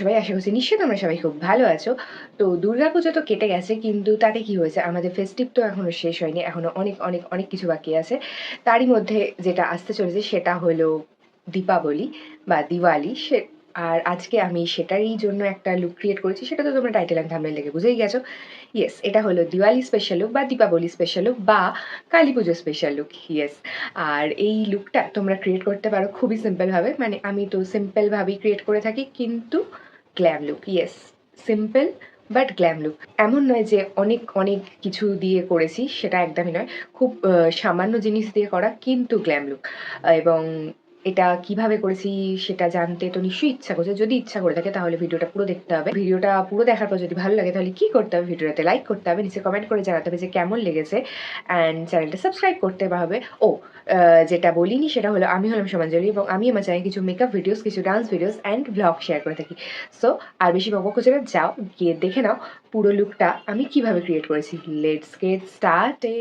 সবাই আশা করছি নিশ্চয়ই তোমরা সবাই খুব ভালো আছো। তো দুর্গাপুজো তো কেটে গেছে, কিন্তু তাতে কি হয়েছে? আমাদের ফেস্টিভ তো এখনও শেষ হয়নি, এখনও অনেক অনেক অনেক কিছু বাকি আছে। তারই মধ্যে যেটা আসতে চলেছে সেটা হলো দীপাবলি বা দিওয়ালি। সে, আর আজকে আমি সেটারই জন্য একটা লুক ক্রিয়েট করেছি, সেটা তো তোমরা টাইটেল অ্যান্ড থামনেল দেখে বুঝেই গেছো। ইয়েস এটা হলো দিওয়ালি স্পেশাল লুক বা দীপাবলি স্পেশাল লুক বা কালী পুজো স্পেশাল লুক ইয়েস আর এই লুকটা তোমরা ক্রিয়েট করতে পারো খুবই সিম্পলভাবে মানে আমি তো সিম্পলভাবেই ক্রিয়েট করে থাকি, কিন্তু glam look yes simple but glam look এমন নয় যে অনেক অনেক কিছু দিয়ে করেছি, সেটা একদমই নয়। খুব সামান্য জিনিস দিয়ে করা, কিন্তু গ্ল্যাম লুক এবং এটা কীভাবে করেছি সেটা জানতে তো নিশ্চয়ই ইচ্ছা করছে। যদি ইচ্ছা করে থাকে তাহলে ভিডিওটা পুরো দেখতে হবে। ভিডিওটা পুরো দেখার পর যদি ভালো লাগে তাহলে কি করতে হবে? ভিডিওটাতে লাইক করতে হবে, নিচে কমেন্ট করে জানাতে হবে যে কেমন লেগেছে। অ্যান্ড চ্যানেলটা সাবস্ক্রাইব করতে হবে। ও যেটা বলিনি সেটা হলো আমি হলাম সমাঞ্জলি এবং আমি আমার চ্যানেলে কিছু মেকআপ ভিডিওস কিছু dance videos and vlog share করে থাকি। সো আর বেশি বকবক না, যাও, গিয়ে দেখে নাও পুরো লুকটা আমি কীভাবে ক্রিয়েট করেছি। লেটস গেট স্টার্টে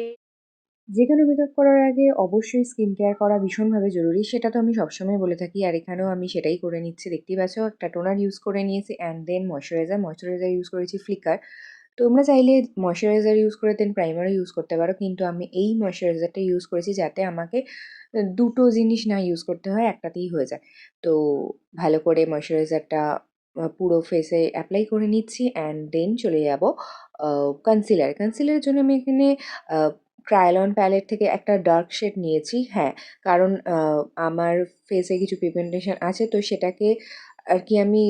যে কোনো মেকআপ করার আগে অবশ্যই স্কিন কেয়ার করা ভীষণভাবে জরুরি। সেটা তো আমি সবসময় বলে থাকি, আর এখানেও আমি সেটাই করে নিচ্ছি। দেখতেই পাচ্ছ, একটা টোনার ইউজ করে নিয়েছি and then moisturiser moisturiser use করেছি ফ্লিকার তোমরা চাইলে ময়শ্চারাইজার ইউজ করে দেন প্রাইমারও ইউজ করতে পারো, কিন্তু আমি এই ময়শ্চারাইজারটা ইউজ করেছি যাতে আমাকে দুটো জিনিস না ইউজ করতে হয়, একটাতেই হয়ে যায়। তো ভালো করে ময়শ্চারাইজারটা পুরো ফেসে অ্যাপ্লাই করে নিচ্ছি অ্যান্ড দেন চলে যাব কনসিলার কনসিলারের জন্য আমি এখানে ক্রায়লন প্যালেট থেকে একটা ডার্ক শেড নিয়েছি হ্যাঁ কারণ আমার ফেসে কিছু পিগমেন্টেশন আছে, তো সেটাকে আর কি আমি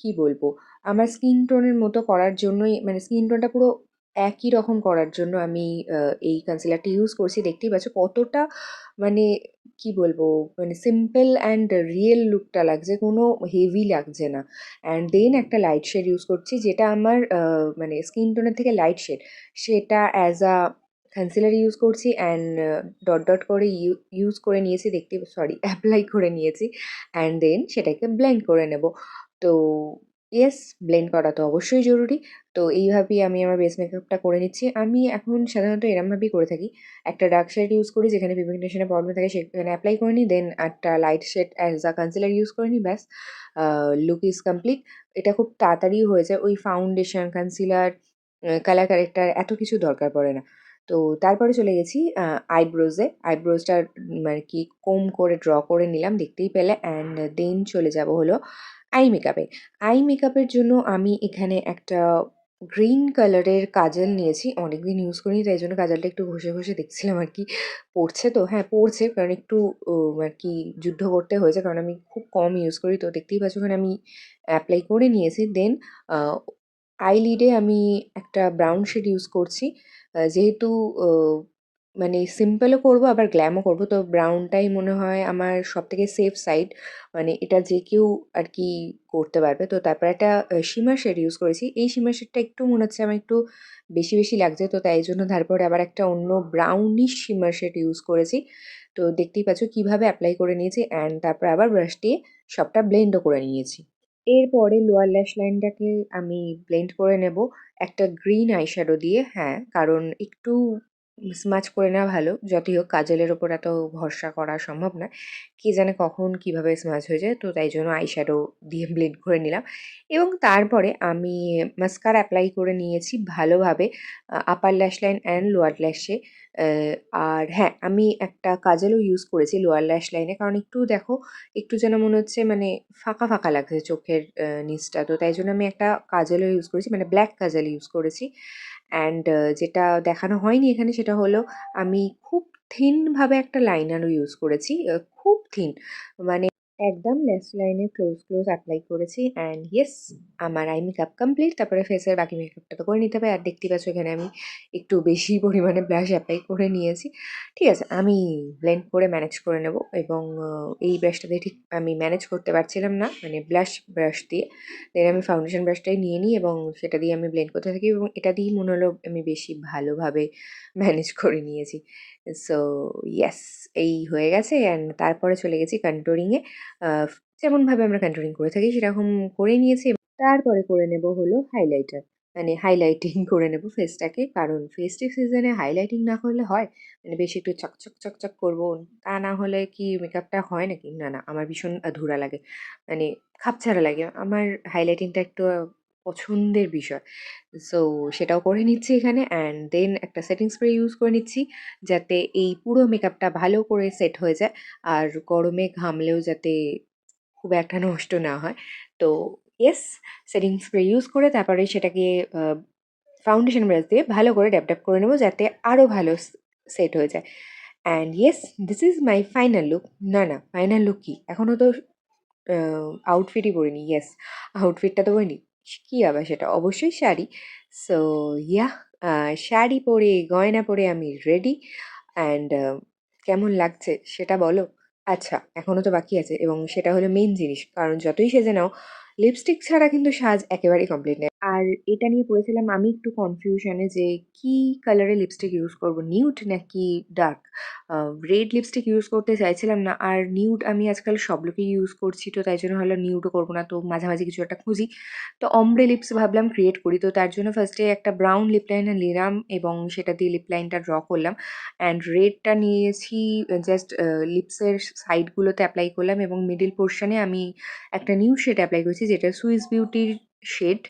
কি বলব, আমার স্কিন টোনের মতো করার জন্যই মানে স্কিন টোনটা পুরো একই রকম করার জন্য আমি এই কনসিলারটা ইউজ করছি। দেখতেই পাচ্ছ কতটা মানে কি বলব মানে সিম্পল অ্যান্ড রিয়েল লুকটা লাগছে, কোনো হেভি লাগছে না। অ্যান্ড দেন একটা লাইট শেড ইউজ করছি, যেটা আমার মানে স্কিন টোনের থেকে লাইট শেড সেটা অ্যাজ আ কনসিলার ইউজ করছি অ্যান্ড ডট ডট করে ইউজ করে নিয়েছি, দেখতে সরি অ্যাপ্লাই করে নিয়েছি অ্যান্ড দেন সেটাকে ব্লেন্ড করে নেব। তো ইয়েস ব্লেন্ড করা তো অবশ্যই জরুরি। তো এইভাবেই আমি আমার বেস মেকআপটা করে নিচ্ছি। আমি এখন সাধারণত এরমভাবেই করে থাকি। একটা ডার্ক শেড ইউজ করি যেখানে পিগমেন্টেশনের প্রবলেম থাকে সেখানে অ্যাপ্লাই করে নিই দেন একটা light shade as a concealer use করে নিই, ব্যাস লুক ইজ কমপ্লিট এটা খুব তাড়াতাড়ি হয়ে যায়। ওই ফাউন্ডেশন কনসিলার কালার কারেক্টার এত কিছু দরকার পড়ে না। তো তারপরে চলে গেছি আইব্রোজে আইব্রোজটা মানে কি কম করে ড্র করে নিলাম, দেখতেই পেলে। অ্যান্ড দেন চলে যাব হলো আই মেকআপে আই মেকআপের জন্য আমি এখানে একটা গ্রিন কালারের কাজল নিয়েছি। অনেকদিন ইউজ করিনি, তাই জন্য কাজলটা একটু ঘষে ঘষে দেখছিলাম আর কি। পড়ছে তো হ্যাঁ পড়ছে, কারণ একটু আর কি যুদ্ধ করতে হয়েছে, কারণ আমি খুব কম ইউজ করি। তো দেখতেই পাচ্ছ ওখানে আমি অ্যাপ্লাই করে নিয়েছি। দেন আইলিডে আমি একটা ব্রাউন শেড ইউজ করছি। যেহেতু মানে সিম্পলও করব, আবার গ্ল্যামও করব, তো ব্রাউনটাই মনে হয় আমার সব থেকে সেফ সাইড মানে এটা যে কেউ আর কি করতে পারবে। তো তারপর একটা শিমার শেড ইউজ করেছি। এই শিমার শেডটা একটু মনে হচ্ছে আমার একটু বেশি বেশি লাগছে। তো তাই জন্য তারপরে আবার একটা অন্য ব্রাউনিশ শিমার শেড ইউজ করেছি। তো দেখতেই পাচ্ছ কীভাবে অ্যাপ্লাই করে নিয়েছি। অ্যান্ড তারপর আবার ব্রাশ দিয়ে সবটা ব্লেন্ডও করে নিয়েছি। এরপরে লোয়ার ল্যাশ লাইনটাকে আমি ব্লেন্ড করে নেব একটা গ্রিন আইশ্যাডো দিয়ে হ্যাঁ কারণ একটু স্মাচ করে নেওয়া ভালো। যতই হোক কাজলের ওপর এত ভরসা করা সম্ভব নয় কে জানে কখন কীভাবে স্মাচ হয়ে যায়, তো তাই জন্য আইশ্যাডো দিয়ে ব্লেন্ড করে নিলাম। এবং তারপরে আমি মাস্কার অ্যাপ্লাই করে নিয়েছি ভালোভাবে upper lash line and lower ল্যাশে আর হ্যাঁ আমি একটা কাজলও ইউজ করেছি লোয়ার ল্যাশ লাইনে কারণ একটু দেখো, একটু যেন মনে হচ্ছে মানে ফাঁকা ফাঁকা লাগছে চোখের নিচটা। তো তাই জন্য আমি একটা কাজলও ইউজ করেছি মানে ব্ল্যাক কাজল ইউজ করেছি। অ্যান্ড যেটা দেখানো হয়নি এখানে সেটা হলো আমি খুব থিনভাবে একটা লাইনারও ইউজ করেছি খুব থিন মানে একদম লেস লাইনে ক্লোজ ক্লোজ অ্যাপ্লাই করেছি অ্যান্ড ইয়েস আমার আই মেকআপ কমপ্লিট তারপরে ফেসের বাকি মেকআপটা তো করে নিতে হবে আর দেখতে পাচ্ছ এখানে আমি একটু বেশি পরিমাণে ব্লাশ অ্যাপ্লাই করে নিয়েছি। ঠিক আছে, আমি ব্লেন্ড করে ম্যানেজ করে নেব এবং এই ব্রাশটাতে ঠিক আমি ম্যানেজ করতে পারছিলাম না মানে ব্লাশ ব্রাশ দিয়ে। দেন আমি ফাউন্ডেশন ব্রাশটাই নিয়ে নিই এবং সেটা দিয়ে আমি ব্লেন্ড করতে থাকি এবং এটা দিয়েই মনে হলো আমি বেশি ভালোভাবে ম্যানেজ করে নিয়েছি। সো ইয়েস এই হয়ে গেছে অ্যান্ড তারপরে চলে গেছি কন্ট্রোলিংয়ে যেমনভাবে আমরা কন্ট্রোলিং করে থাকি সেরকম করে নিয়েছি তারপরে করে নেব হলো হাইলাইটার মানে হাইলাইটিং করে নেব ফেসটাকে। কারণ ফেস্টিভ সিজনে হাইলাইটিং না করলে হয়? মানে বেশি একটু চকচক, চকচক করব তা না হলে কি মেকআপটা হয় নাকি? না, না আমার ভীষণ ধুরা লাগে। মানে খাপছাড়া লাগে। আমার হাইলাইটিংটা একটু পছন্দের বিষয়। সো সেটাও করে নিচ্ছি এখানে অ্যান্ড দেন একটা সেটিং স্প্রে ইউজ করে নিচ্ছি। যাতে এই পুরো মেকআপটা ভালো করে সেট হয়ে যায়। আর গরমে ঘামলেও যাতে খুব একটা নষ্ট না হয়। তো ইয়েস সেটিং স্প্রে ইউজ করে তারপরে সেটাকে ফাউন্ডেশন ব্রাশ দিয়ে ভালো করে ড্যাব, ড্যাব করে নেব যাতে আরও ভালো সেট হয়ে যায়। And yes this is my final look. না, না ফাইনাল লুক কি? এখনও তো আউটফিটই পরিনি। ইয়েস আউটফিটটা তো পরিনি। কি আবার সেটা? অবশ্যই শাড়ি। সো ইয়া শাড়ি পরে, গয়না পরে আমি রেডি অ্যান্ড কেমন লাগছে সেটা বলো? আচ্ছা এখনও তো বাকি আছে এবং সেটা হলো মেন জিনিস। কারণ যতই সেজে নাও লিপস্টিক ছাড়া কিন্তু সাজ একেবারেই কমপ্লিট নেই আর এটা নিয়ে পড়েছিলাম আমি একটু কনফিউশন যে কি কালারের লিপস্টিক ইউজ করব? নিউড নাকি ডার্ক? রেড লিপস্টিক ইউজ করতে চাইছিলাম না। আর নিউড আমি আজকাল সব লুকেই ইউজ করছি। তো তাই জন্য হলো নিউডও করব না। তো মাঝামাঝি কিছু একটা খুঁজি। তো অমব্রে লিপস ভাবলাম ক্রিয়েট করি। তো তার জন্য ফার্স্টে একটা ব্রাউন লিপ লাইনার নিলাম এবং সেটা দিয়ে লিপ লাইনটা ড্র করলাম। অ্যান্ড রেডটা নিয়েছি জাস্ট লিপসের সাইডগুলোতে অ্যাপ্লাই করলাম এবং মিডিল পোর্শনে আমি একটা নিউ শেড অ্যাপ্লাই করেছি যেটা Swiss বিউটির shade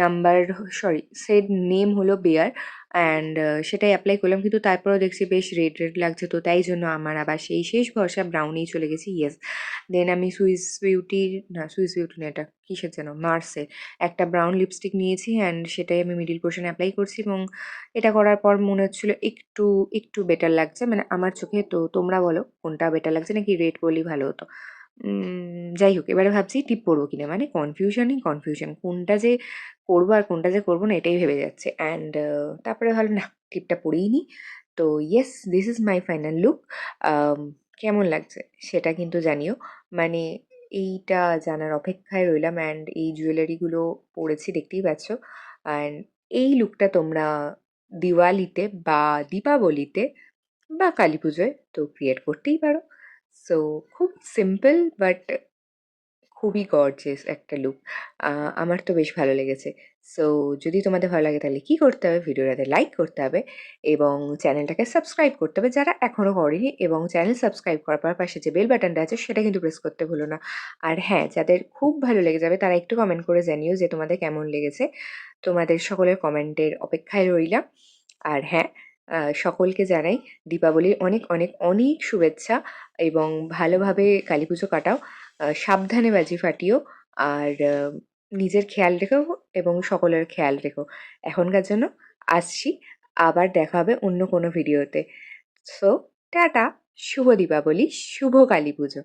number sorry shade name হলো বেয়ার অ্যান্ড সেটাই অ্যাপ্লাই করলাম কিন্তু তারপরেও দেখছি বেশ রেড, রেড লাগছে তো তাই জন্য আমার আবার সেই শেষ ভরসা ব্রাউনেই চলে গেছি ইয়েস। দেন আমি সুইস বিউটির না সুইস বিউটি না এটা কিসের যেন মার্সের একটা ব্রাউন লিপস্টিক নিয়েছি অ্যান্ড সেটাই আমি মিডিল পোরশনে অ্যাপ্লাই করছি এবং এটা করার পর মনে হচ্ছিল একটু, একটু বেটার লাগছে মানে আমার চোখে। তো তোমরা বলো কোনটা বেটার লাগছে নাকি রেড করলেই ভালো হতো? যাই হোক এবারে ভাবছি টিপ পরব কিনা। মানে কনফিউশনই কনফিউশন। কোনটা যে করব আর কোনটা যে করব না, এটাই ভেবে যাচ্ছে অ্যান্ড তারপরে ভাবলাম, না টিপটা পরেই নি তো yes this is my final look. কেমন লাগছে সেটা কিন্তু জানিও। মানে এইটা জানার অপেক্ষায় রইলাম অ্যান্ড এই জুয়েলারিগুলো পড়েছি দেখতেই পাচ্ছ। অ্যান্ড এই লুকটা তোমরা দিওয়ালিতে বা দীপাবলিতে বা কালী পুজোয় তো ক্রিয়েট করতেই পারো। সো খুব সিম্পল বাট খুবই গর্জিয়াস একটা লুক। আমার তো বেশ ভালো লেগেছে। সো যদি তোমাদের ভালো লাগে তাহলে কী করতে হবে? ভিডিওটাতে লাইক করতে হবে এবং চ্যানেলটাকে সাবস্ক্রাইব করতে হবে যারা এখনও করেনি এবং চ্যানেল সাবস্ক্রাইব করার পাশে যে বেল বাটনটা আছে সেটা কিন্তু প্রেস করতে ভুলো না। আর হ্যাঁ, যাদের খুব ভালো লেগে যাবে তারা একটু কমেন্ট করে জানিও যে তোমাদের কেমন লেগেছে। তোমাদের সকলের কমেন্টের অপেক্ষায় রইলাম। আর হ্যাঁ, সকলকে জানাই দীপাবলির অনেক, অনেক, অনেক শুভেচ্ছা এবং ভালোভাবে কালী পুজো কাটাও। সাবধানে বাজি ফাটিও আর নিজের খেয়াল রেখো এবং সকলের খেয়াল রেখো। এখনকার জন্য আসছি। আবার দেখা হবে অন্য কোনো ভিডিওতে। সো টাটা, শুভ দীপাবলি, শুভ কালীপুজো।